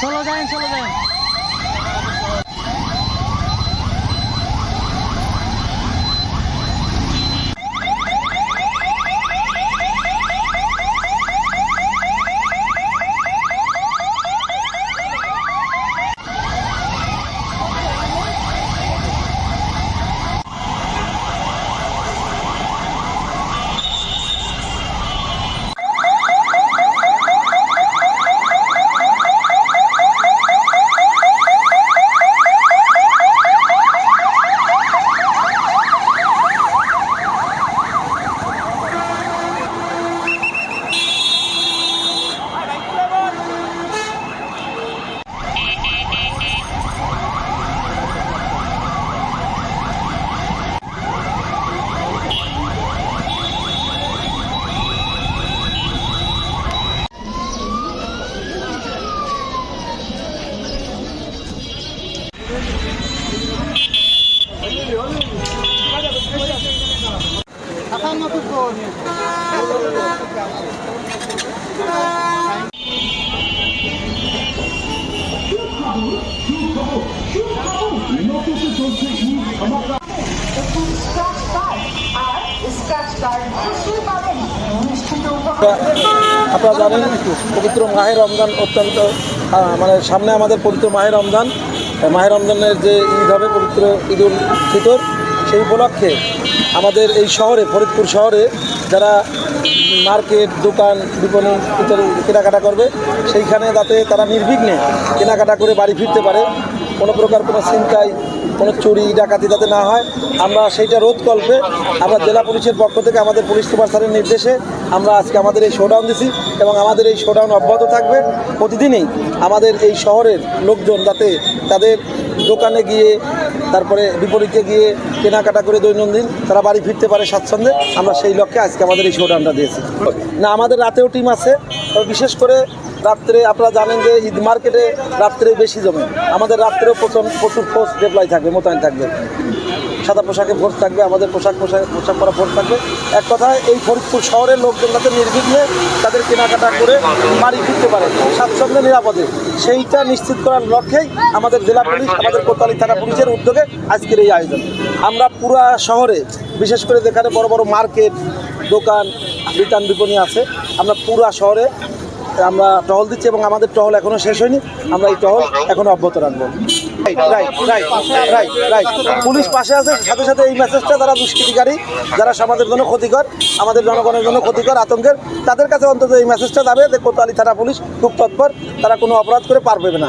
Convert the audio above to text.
solo 赶紧 আপনারা জানেন, পবিত্র মাহের রমজান অত্যন্ত মানে সামনে আমাদের পবিত্র মাহের রমজান। মাহের রমজানের যে ঈদ হবে, পবিত্র ঈদ উল ফিতর। সেই উপলক্ষে আমাদের এই শহরে, ফরিদপুর শহরে যারা মার্কেট, দোকান বিপণন ইত্যাদি কেনাকাটা করবে, সেইখানে যাতে তারা নির্বিঘ্নে কেনাকাটা করে বাড়ি ফিরতে পারে। কোনো প্রকার কোনো ছিনতাই কোনো চুরি, ডাকাতি যাতে না হয়, আমরা সেইটা রোধ কল্পে আমরা জেলা পুলিশের পক্ষ থেকে আমাদের পুলিশ সুপার স্যারের নির্দেশে আমরা আজকে আমাদের এই শোডাউন দিছি এবং আমাদের এই শোডাউন অব্যাহত থাকবে। প্রতিদিনই আমাদের এই শহরের লোকজন যাতে তাদের দোকানে গিয়ে, তারপরে বিপরীতে গিয়ে কেনাকাটা করে দৈনন্দিন তারা বাড়ি ফিরতে পারে স্বাচ্ছন্দ্যে, আমরা সেই লক্ষ্যে আজকে আমাদের এই শোডাউনটা দিয়েছি। না, আমাদের রাতেও টিম আছে বিশেষ করে রাত্রে আপনারা জানেন যে ঈদ মার্কেটে রাত্রে বেশি জমে। আমাদের রাত্রেও প্রচুর প্রচুর ফোর্স ডেপ্লাই থাকবে মোতায়েন থাকবে। সাদা পোশাকে ফোর্স থাকবে, আমাদের পোশাক পোশাক পোশাক পরা ফোর্স থাকবে। এক কথায় এই ফরিদপুর শহরের লোকজন যাতে নির্বিঘ্নে তাদের কেনাকাটা করে বাড়ি ফিরতে পারে, স্বাচ্ছন্দ্যে নিরাপদে, সেইটা নিশ্চিত করার লক্ষ্যেই আমাদের জেলা পুলিশ, আমাদের কোতালি থানা পুলিশের উদ্যোগে আজকের এই আয়োজন। আমরা পুরা শহরে, বিশেষ করে যেখানে বড় বড় মার্কেট, দোকান বিতান বিপণী আছে, আমরা পুরা শহরে আমরা টহল দিচ্ছি এবং আমাদের টহল এখনও শেষ হয়নি। আমরা এই টহল এখন অব্যাহত রাখব। পুলিশ পাশে আছে, সাথে সাথে এই মেসেজটা যারা দুষ্কৃতিকারী, যারা সমাজের জন্য ক্ষতিকর, আমাদের জনগণের জন্য ক্ষতিকর, আতঙ্কের, তাদের কাছে অন্তত এই মেসেজটা যাবে যে কোতালি থানা পুলিশ খুব তৎপর, তারা কোনো অপরাধ করে পারবে না।